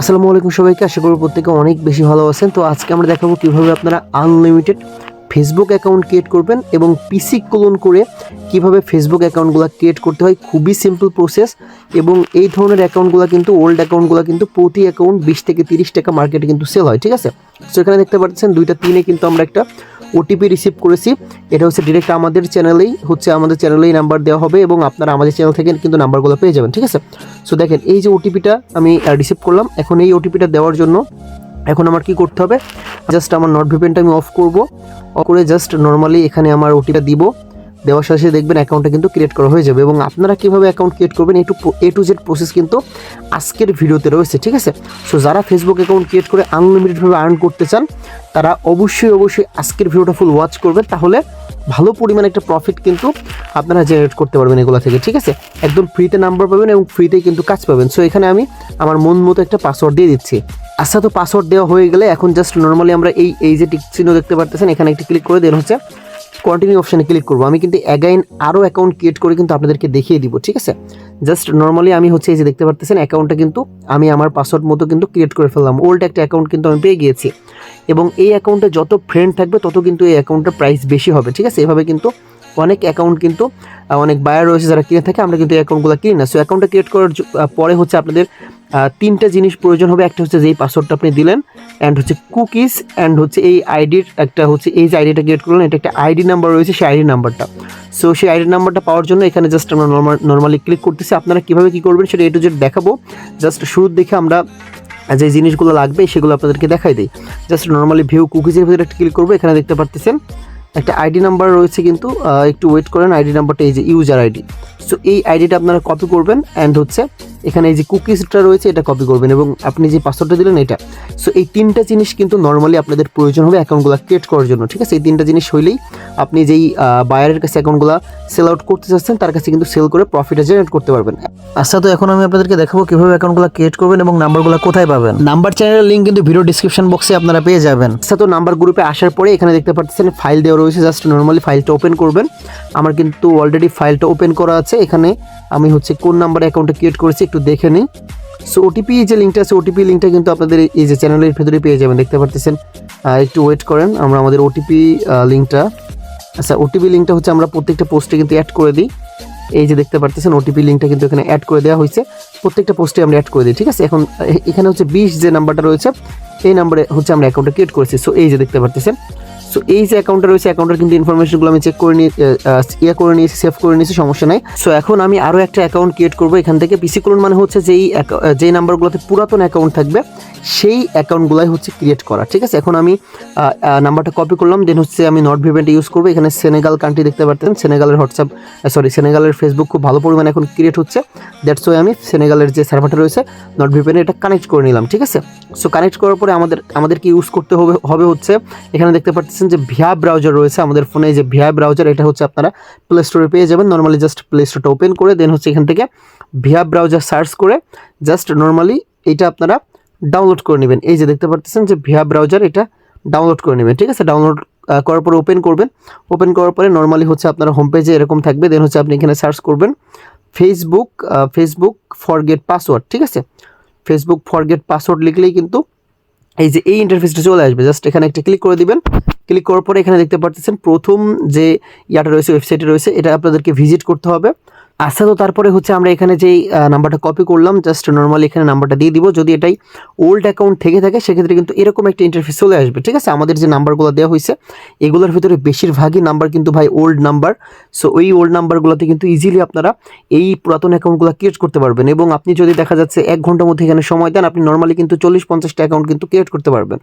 আসসালামু আলাইকুম সবাইকে, আশা করি প্রত্যেকে অনেক বেশি ভালো আছেন। তো আজকে আমরা দেখাবো কীভাবে আপনারা আনলিমিটেড ফেসবুক অ্যাকাউন্ট ক্রিয়েট করবেন এবং পিসি ক্লোন করে কীভাবে ফেসবুক অ্যাকাউন্টগুলো ক্রিয়েট করতে হয়। খুবই সিম্পল প্রসেস এবং এই ধরনের অ্যাকাউন্টগুলো কিন্তু ওল্ড অ্যাকাউন্টগুলো কিন্তু প্রতি অ্যাকাউন্ট বিশ থেকে তিরিশ টাকা মার্কেটে কিন্তু সেল হয়, ঠিক আছে? সো এখানে দেখতে পাচ্ছেন, দুইটা, তিনে কিন্তু আমরা একটা ওটিপি রিসিভ করেছি। এটা হচ্ছে ডিরেক্ট আমাদের চ্যানেলেই হচ্ছে আমাদের চ্যানেলেই নাম্বার দেওয়া হবে এবং আপনারা আমাদের চ্যানেল থেকে কিন্তু নাম্বারগুলো পেয়ে যাবেন, ঠিক আছে? সো দেখেন, এই যে ওটিপিটা আমি রিসিভ করলাম। এখন এই ওটিপিটা দেওয়ার জন্য এখন আমার কি করতে হবে? জাস্ট আমার নট ভিপেনটা আমি অফ করব। অফ করে জাস্ট নর্মালি এখানে আমার ওটিটা দিব। দেওয়ার সাথে সাথে দেখবেন অ্যাকাউন্টটা কিন্তু ক্রিয়েট করা হয়ে যাবে এবং আপনারা কীভাবে অ্যাকাউন্ট ক্রিয়েট করবেন একটু এ টু জেড প্রসেস কিন্তু আজকের ভিডিওতে রয়েছে, ঠিক আছে? সো যারা ফেসবুক অ্যাকাউন্ট ক্রিয়েট করে আনলিমিটেডভাবে আর্ন করতে চান, তারা অবশ্যই অবশ্যই আজকের ভিডিওটা ফুল ওয়াচ করবেন। তাহলে ভালো পরিমাণে একটা প্রফিট কিন্তু আপনারা জেনারেট করতে পারবেন এগুলো থেকে, ঠিক আছে? একদম ফ্রিতে নাম্বার পাবেন এবং ফ্রিতেই কিন্তু কাজ পাবেন। সো এখানে আমি আমার মন মতো একটা পাসওয়ার্ড দিয়ে দিচ্ছি। আচ্ছা তো পাসওয়ার্ড দেওয়া হয়ে গেলে এখন জাস্ট নর্মালি আমরা এই এই যে টিক চিহ্ন দেখতে পারতেছেন, এখানে একটি ক্লিক করে দেন হচ্ছে কন্টিনিউ অপশানে ক্লিক করব। আমি কিন্তু অ্যাগাইন আরও অ্যাকাউন্ট ক্রিয়েট করে কিন্তু আপনাদেরকে দেখিয়ে দিব, ঠিক আছে? জাস্ট নর্মালি আমি হচ্ছে এই যে দেখতে পারতেছেন অ্যাকাউন্টটা কিন্তু আমি আমার পাসওয়ার্ড মতো কিন্তু ক্রিয়েট করে ফেললাম। ওল্ড একটা অ্যাকাউন্ট কিন্তু আমি পেয়ে গিয়েছি। এবং এই অ্যাকাউন্টে যত ফ্রেন্ড থাকবে, তত কিন্তু এই অ্যাকাউন্টের প্রাইস বেশি হবে, ঠিক আছে? এভাবে কিন্তু অনেক অ্যাকাউন্ট কিন্তু অনেক বায়ার রয়েছে যারা কিনে থাকে, আমরা কিন্তু অ্যাকাউন্টগুলো কিনি না। সো অ্যাকাউন্টটা ক্রিয়েট করার পরে হচ্ছে আপনাদের তিনটা জিনিস প্রয়োজন হবে। একটা হচ্ছে যেই পাসওয়ার্ডটা আপনি দিলেন অ্যান্ড হচ্ছে কুকিজ অ্যান্ড হচ্ছে এই আইডির একটা হচ্ছে এই যে আইডিটা ক্রিয়েট করলেন, এটা একটা আইডি নাম্বার রয়েছে সেই আইডি নাম্বারটা সো সেই আইডি নাম্বারটা পাওয়ার জন্য এখানে জাস্ট আমরা নর্মাল নর্মালি ক্লিক করতেছি। আপনারা কীভাবে কী করবেন সেটা এ টু দেখাবো। জাস্ট শুরুর দেখে আমরা যে জিনিসগুলো লাগবে, সেগুলো আপনাদেরকে দেখাই দিই। জাস্ট নর্মালি ভিউ কুকিজের ভিতরে একটা ক্লিক করব, এখানে দেখতে পারতেছেন। একটা আইডি নাম্বার রয়েছে কিন্তু একটু ওয়েট করেন আইডি নাম্বারটা এই যে ইউজার আইডি সো এই আইডিটা আপনারা কপি করবেন অ্যান্ড হচ্ছে এখানে এই যে কুকিজটা রয়েছে এটা কপি করবেন এবং আপনি যে পাসওয়ার্ডটা দিলেন এটা। সো এই তিনটা জিনিস কিন্তু নর্মালি আপনাদের প্রয়োজন হবে অ্যাকাউন্টগুলো ক্রিয়েট করার জন্য ঠিক আছে? এই তিনটা জিনিস হইলেই আপনি যেই বায়ারের কাছে অ্যাকাউন্টগুলো সেল আউট করতে চাচ্ছেন তার কাছে কিন্তু সেল করে প্রফিটে জেনারেট করতে পারবেন। আচ্ছা তো এখন আমি আপনাদেরকে দেখাবো কীভাবে অ্যাকাউন্টগুলো ক্রিয়েট করবেন এবং নাম্বারগুলো কোথায় পাবেন। নাম্বার চ্যানেলের লিঙ্ক কিন্তু ভিডিও ডিসক্রিপশন বক্সে আপনারা পেয়ে যাবেন। আচ্ছা তো নাম্বার গ্রুপে আসার পরে এখানে দেখতে পাচ্ছেন ফাইল দেওয়া রয়েছে জাস্ট নর্মালি ফাইলটা ওপেন করবেন। আমার কিন্তু অলরেডি ফাইলটা ওপেন করা আছে। এখানে আমি হচ্ছে কোন নাম্বারে অ্যাকাউন্টটা ক্রিয়েট করেছি একটু দেখে নিই। সো ওটিপি যে লিঙ্কটা আছে ওটিপি লিঙ্কটা কিন্তু আপনাদের এই যে চ্যানেলের ভেতরে পেয়ে যাবেন, দেখতে পারতেছেন। একটু ওয়েট করেন, আমরা আমাদের ওটিপি লিঙ্কটা আচ্ছা ওটিপি লিঙ্কটা হচ্ছে আমরা প্রত্যেকটা পোস্টে কিন্তু অ্যাড করে দিই। এই যে দেখতে পারতেছেন ওটিপি লিঙ্কটা কিন্তু এখানে অ্যাড করে দেওয়া হয়েছে। প্রত্যেকটা পোস্টে আমরা অ্যাড করে দিই, ঠিক আছে? এখন এখানে হচ্ছে বিশ যে নাম্বারটা রয়েছে, এই নাম্বারে হচ্ছে আমরা অ্যাকাউন্টটা ক্রিয়েট করেছি। সো এই যে দেখতে পারতেছেন সো এই যে অ্যাকাউন্টটা রয়েছে অ্যাকাউন্টের কিন্তু ইনফরমেশনগুলো আমি চেক করে নিয়ে ইয়ে করে নিয়েছি সেভ করে নিয়েছি, সমস্যা নাই। সো এখন আমি আরও একটা অ্যাকাউন্ট ক্রিয়েট করব। এখান থেকে পিসি কোলন মানে হচ্ছে যেই যেই নাম্বারগুলোতে পুরাতন অ্যাকাউন্ট থাকবে, সেই অ্যাকাউন্টগুলাই হচ্ছে ক্রিয়েট করা, ঠিক আছে? এখন আমি নাম্বারটা কপি করলাম দেন হচ্ছে আমি নট ভিভেন্ট ইউজ করব। এখানে সেনেগাল কান্ট্রি দেখতে পারতেন সেনেগালের হোয়াটসঅ্যাপ সরি সেনেগালের ফেসবুক খুব ভালো পরিমাণে এখন ক্রিয়েট হচ্ছে। দ্যাটস ওয়াই আমি সেনেগালের যে সার্ভারটা রয়েছে নট ভিপেনে এটা কানেক্ট করে নিলাম, ঠিক আছে? সো কানেক্ট করার পরে আমাদের আমাদেরকে ইউজ করতে হবে হবে হচ্ছে, এখানে দেখতে পাচ্ছেন যে ভিয়া ব্রাউজার রয়েছে আমাদের ফোনে যে ভিয়া ব্রাউজার, এটা হচ্ছে আপনারা প্লে স্টোরে পেয়ে যাবেন। নর্মালি জাস্ট প্লে স্টোরটা ওপেন করে দেন হচ্ছে এখান থেকে ভিয়া ব্রাউজার সার্চ করে জাস্ট নর্মালি এটা আপনারা ডাউনলোড করে নেবেন। এই যে দেখতে পাচ্ছেন যে ভিয়া ব্রাউজার এটা ডাউনলোড করে নেবেন, ঠিক আছে? ডাউনলোড করার পরে ওপেন করবেন। ওপেন করার পরে নর্মালি হচ্ছে আপনার হোম পেজে এরকম থাকবে দেন হচ্ছে আপনি এখানে সার্চ করবেন ফেসবুক ফেসবুক ফরগেট পাসওয়ার্ড ঠিক আছে? ফেসবুক ফরগেট পাসওয়ার্ড লিখলেই কিন্তু এই যে এই ইন্টারফেসটা চলে আসবে জাস্ট এখানে একটা ক্লিক করে দিবেন। ক্লিক করার পরে এখানে দেখতে পাচ্ছেন প্রথম যে ইয়াটা রয়েছে ওয়েবসাইটে রয়েছে, এটা আপনাদেরকে ভিজিট করতে হবে। আচ্ছা তো তারপরে হচ্ছে আমরা এখানে যেই নাম্বারটা কপি করলাম জাস্ট নর্মালি এখানে নাম্বারটা দিয়ে দিব। যদি এটাই ওল্ড অ্যাকাউন্ট থেকে থাকে, সেক্ষেত্রে কিন্তু এরকম একটা ইন্টারফেস চলে আসবে, ঠিক আছে? আমাদের যে নাম্বারগুলো দেওয়া হয়েছে, এগুলোর ভিতরে বেশিরভাগই নাম্বার কিন্তু ভাই ওল্ড নাম্বার সো ওই ওল্ড নাম্বারগুলোতে কিন্তু ইজিলি আপনারা এই পুরাতন অ্যাকাউন্টগুলো ক্রিয়েট করতে পারবেন এবং আপনি যদি দেখা যাচ্ছে এক ঘণ্টার মধ্যে এখানে সময় দেন, আপনি নর্মালি কিন্তু চল্লিশ পঞ্চাশটা অ্যাকাউন্ট কিন্তু ক্রিয়েট করতে পারবেন।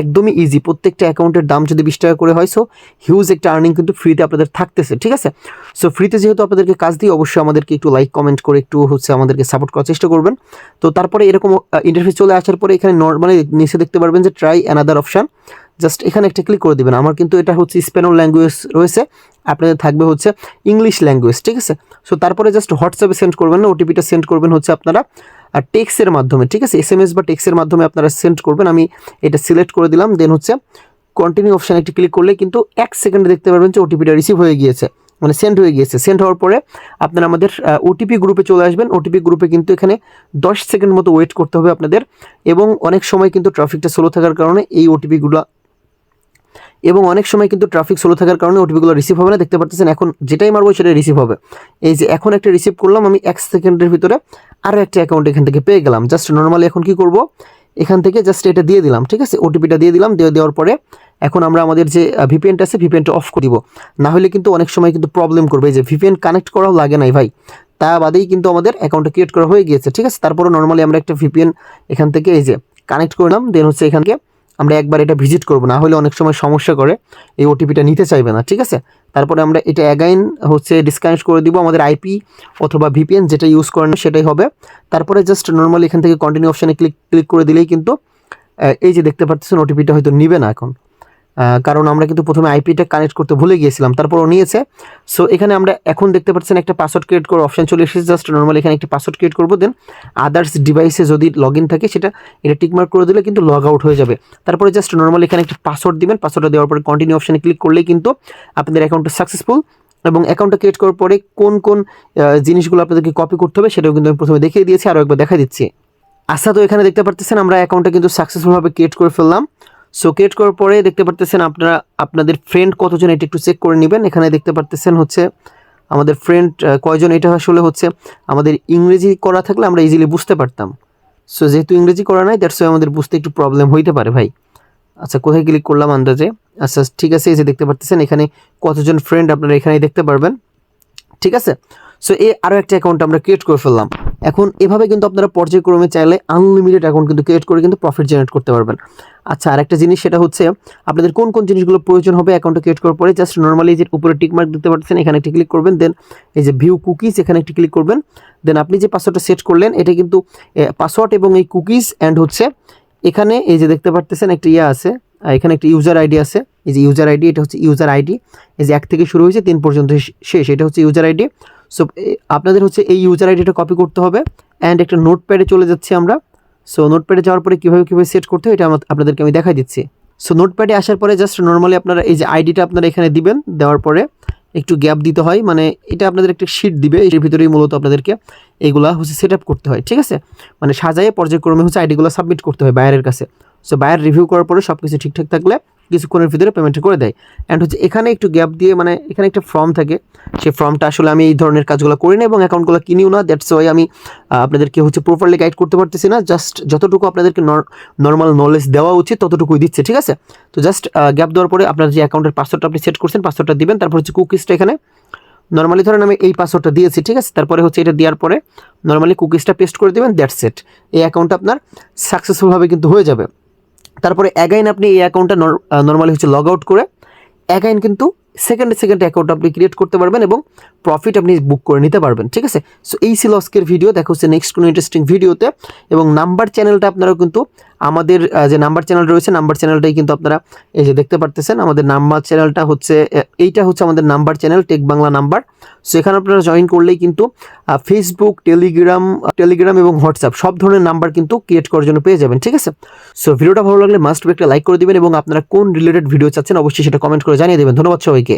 একদমই ইজি প্রত্যেকটা অ্যাকাউন্টের দাম যদি বিশ টাকা করে হয় সো হিউজ একটা আর্নিং কিন্তু ফ্রিতে আপনাদের থাকতেছে, ঠিক আছে? সো ফ্রিতে যেহেতু আপনাদেরকে কাজ দিয়ে, অবশ্যই আমাদেরকে একটু লাইক কমেন্ট করে একটু হচ্ছে আমাদেরকে সাপোর্ট করার চেষ্টা করবেন। তো তারপরে এরকম ইন্টারফেস চলে আসার পরে এখানে নর্মালি নিচে দেখতে পারবেন যে ট্রাই অ্যানাদার অপশান জাস্ট এখানে একটা ক্লিক করে দিবেন। আমার কিন্তু এটা হচ্ছে স্পেনাল ল্যাঙ্গুয়েজ রয়েছে। আপনাদের থাকবে হচ্ছে ইংলিশ ল্যাঙ্গুয়েজ ঠিক আছে? সো তারপরে জাস্ট হোয়াটসঅ্যাপে সেন্ড করবেন না ওটিপিটা সেন্ড করবেন হচ্ছে আপনারা আর টেক্সের মাধ্যমে, ঠিক আছে? এস এম এস বা টেক্সের মাধ্যমে আপনারা সেন্ড করবেন। আমি এটা সিলেক্ট করে দিলাম। দেন হচ্ছে কন্টিনিউ অপশানে একটি ক্লিক করলে কিন্তু এক সেকেন্ডে দেখতে পারবেন যে ওটিপিটা রিসিভ হয়ে গিয়েছে। মানে সেন্ড হয়ে গিয়েছে। সেন্ড হওয়ার পরে আপনারা আমাদের ওটিপি গ্রুপে চলে আসবেন। ওটিপি গ্রুপে কিন্তু এখানে দশ সেকেন্ড মতো ওয়েট করতে হবে আপনাদের এবং অনেক সময় কিন্তু ট্রাফিকটা স্লো থাকার কারণে এই ওটিপিগুলো এবং অনেক সময় কিন্তু ট্রাফিক স্লো থাকার কারণে ওটিপিগুলো রিসিভ হবে না। দেখতে পাচ্ছেন এখন যেটাই মারবো সেটাই রিসিভ হবে। এই যে এখন একটা রিসিভ করলাম, আমি এক সেকেন্ডের ভিতরে আরও একটা অ্যাকাউন্ট এখান থেকে পেয়ে গেলাম। জাস্ট নর্মালি এখন কি করব? এখান থেকে জাস্ট এটা দিয়ে দিলাম, ঠিক আছে? ওটিপিটা দিয়ে দিলাম, দিয়ে দেওয়ার পরে এখন আমরা আমাদের যে ভিপিএনটা আছে ভিপিএনটা অফ করে দিব। না হলে কিন্তু অনেক সময় কিন্তু প্রবলেম করবে যে ভিপিএন কানেক্ট করাও লাগে নাই ভাই। তা বাদেই কিন্তু আমাদের অ্যাকাউন্টটা ক্রিয়েট করা হয়ে গিয়েছে, ঠিক আছে? তারপরে নর্মালি আমরা একটা ভিপিএন এখান থেকে এই যে কানেক্ট করলাম দেন হচ্ছে এখানকে আমরা একবার এটা ভিজিট করব, না হলে অনেক সময় সমস্যা করে, এই ওটিপিটা নিতে চাইবে না, ঠিক আছে? তারপরে আমরা এটা অ্যাগাইন হচ্ছে ডিসকানেক্ট করে দিব আমাদের আইপি অথবা ভিপিএন যেটা ইউজ করেন সেটাই হবে। তারপরে জাস্ট নর্মালি এখান থেকে কন্টিনিউ অপশানে ক্লিক ক্লিক করে দিলেই কিন্তু এই যে দেখতে পাচ্ছেন ওটিপিটা হয়তো নিবে না এখন। কারণ আমরা কিন্তু প্রথমে আইপিটা কানেক্ট করতে ভুলে গিয়েছিলাম, তারপরও নিয়েছে। সো এখানে আমরা এখন দেখতে পাচ্ছেন একটা পাসওয়ার্ড ক্রিয়েট করার অপশন চলে এসেছে জাস্ট নর্মালি এখানে একটা পাসওয়ার্ড ক্রিয়েট করব দেন আদার্স ডিভাইসে যদি লগ ইন থাকে, সেটা এটা টিকমার্ক করে দিলে কিন্তু লগ আউট হয়ে যাবে। তারপরে জাস্ট নর্মালি এখানে একটা পাসওয়ার্ড দিবেন পাসওয়ার্ডটা দেওয়ার পরে কন্টিনিউ অপশানে ক্লিক করলেই কিন্তু আপনাদের অ্যাকাউন্টটা সাকসেসফুল এবং অ্যাকাউন্টটা ক্রিয়েট করার পরে কোন কোন জিনিসগুলো আপনাদেরকে কপি করতে হবে সেটাও কিন্তু আমি প্রথমে দেখিয়ে দিয়েছি, আরও একবার দেখা দিচ্ছি। আচ্ছা তো এখানে দেখতে পারতেছেন আমরা অ্যাকাউন্টটা কিন্তু সাকসেসফুলভাবে ক্রিয়েট করে ফেললাম। সো ক্রিয়েট করার পরে দেখতে পারতেছেন আপনারা, আপনাদের ফ্রেন্ড কতজন এটা একটু চেক করে নেবেন। এখানে দেখতে পারতেছেন হচ্ছে, আমাদের ফ্রেন্ড কয়জন এটা আসলে হচ্ছে, আমাদের ইংরেজি করা থাকলে আমরা ইজিলি বুঝতে পারতাম। সো যেহেতু ইংরেজি করা নাই দ্যাটস আমাদের বুঝতে একটু প্রবলেম হইতে পারে ভাই। আচ্ছা কোথায় ক্লিক করলাম আন্দাজে? আচ্ছা ঠিক আছে, এই যে দেখতে পারতেছেন, এখানে কতজন ফ্রেন্ড আপনারা এখানেই দেখতে পারবেন। ঠিক আছে? সো এই আরও একটা অ্যাকাউন্ট আমরা ক্রিয়েট করে ফেললাম। এখন এভাবে কিন্তু আপনারা পর্যায়ক্রমে চাইলে আনলিমিটেড অ্যাকাউন্ট কিন্তু ক্রিয়েট করে কিন্তু প্রফিট জেনারেট করতে পারবেন। আচ্ছা আরেকটা জিনিস সেটা হচ্ছে আপনাদের কোন কোন জিনিসগুলো প্রয়োজন হবে অ্যাকাউন্টটা ক্রিয়েট করার পরে জাস্ট নর্মালি যে উপরে টিকমার্ক দিতে পারতেছেন এখানে একটি ক্লিক করবেন দেন এই যে ভিউ কুকিজ এখানে একটি ক্লিক করবেন দেন আপনি যে পাসওয়ার্ডটা সেট করলেন, এটা কিন্তু পাসওয়ার্ড এবং এই কুকিজ অ্যান্ড হচ্ছে এখানে এই যে দেখতে পারতেছেন একটা ইয়ে আছে, আর এখানে একটা ইউজার আইডি আছে, এই যে ইউজার আইডি এটা হচ্ছে ইউজার আইডি এই যে এক থেকে শুরু হয়েছে, তিন পর্যন্ত শেষ, এটা হচ্ছে ইউজার আইডি সো আপনাদের হচ্ছে এই ইউজার আইডিটা কপি করতে হবে অ্যান্ড একটা নোটপ্যাডে চলে যাচ্ছি আমরা। সো নোটপ্যাডে যাওয়ার পরে কীভাবে কীভাবে সেট করতে হয় এটা আপনাদেরকে আমি দেখাই দিচ্ছি। সো নোটপ্যাডে আসার পরে জাস্ট নর্মালি আপনারা এই যে আইডিটা আপনারা এখানে দিবেন, দেওয়ার পরে একটু গ্যাপ দিতে হয় মানে এটা আপনাদের একটা শিট দিবে, এর ভিতরেই মূলত আপনাদেরকে এইগুলা হচ্ছে সেট করতে হয়, ঠিক আছে? মানে সাজায়ে পর্যায়ক্রমে হচ্ছে আইডিগুলো সাবমিট করতে হয় বায়ারের কাছে। সো বায়ার রিভিউ করার পরে সব কিছু ঠিকঠাক থাকলে কিছুক্ষণের ভিতরে পেমেন্ট করে দেয়। অ্যান্ড হচ্ছে এখানে একটু গ্যাপ দিয়ে মানে এখানে একটা ফর্ম থাকে। সেই ফর্মটা আসলে আমি এই ধরনের কাজগুলো করি না এবং অ্যাকাউন্টগুলো কিনিও না। দ্যাটস ওয়াই আমি আপনাদেরকে হচ্ছে প্রপারলি গাইড করতে পারতেছি না। জাস্ট যতটুকু আপনাদেরকে নর্মাল নলেজ দেওয়া উচিত, ততটুকুই দিচ্ছে, ঠিক আছে? তো জাস্ট গ্যাপ দেওয়ার পরে আপনার যে অ্যাকাউন্টের পাসওয়ার্ডটা আপনি সেট করছেন পাসওয়ার্ডটা দিবেন। তারপর হচ্ছে কুকিজটা এখানে। নর্মালি ধরেন আমি এই পাসওয়ার্ডটা দিয়েছি, ঠিক আছে? তারপরে হচ্ছে এটা দেওয়ার পরে নর্মালি কুকিজটা পেস্ট করে দেবেন দ্যাটস সেট এই অ্যাকাউন্টটা আপনার সাকসেসফুলভাবে কিন্তু হয়ে যাবে। তারপরে অ্যাগাইন আপনি এই অ্যাকাউন্টটা নর্মালি হচ্ছে লগ আউট করে অ্যাগাইন কিন্তু সেকেন্ডে সেকেন্ডে অ্যাকাউন্ট আপনি ক্রিয়েট করতে পারবেন এবং প্রফিট আপনি বুক করে নিতে পারবেন, ঠিক আছে? সো এই ছিল আজকের ভিডিও দেখা হচ্ছে নেক্সট কোনো ইন্টারেস্টিং ভিডিওতে এবং নাম্বার চ্যানেলটা আপনারা কিন্তু আমাদের যে নাম্বার চ্যানেল রয়েছে নাম্বার চ্যানেলটাই কিন্তু আপনারা এই যে দেখতে পারতেছেন। আমাদের নাম্বার চ্যানেলটা হচ্ছে এইটা হচ্ছে আমাদের number channel tech Bangla number so এখানে আপনারা জয়েন করলেই কিন্তু ফেসবুক টেলিগ্রাম টেলিগ্রাম এবং হোয়াটসঅ্যাপ সব ধরনের নাম্বার কিন্তু ক্রিয়েট করার জন্য পেয়ে যাবেন, ঠিক আছে? সো ভিডিওটা ভালো লাগলে মাস্ট একটা লাইক করে দিবেন এবং আপনারা কোন রিলেটেড ভিডিও চাচ্ছেন অবশ্যই সেটা কমেন্ট করে জানিয়ে দেবেন। ধন্যবাদ সবাইকে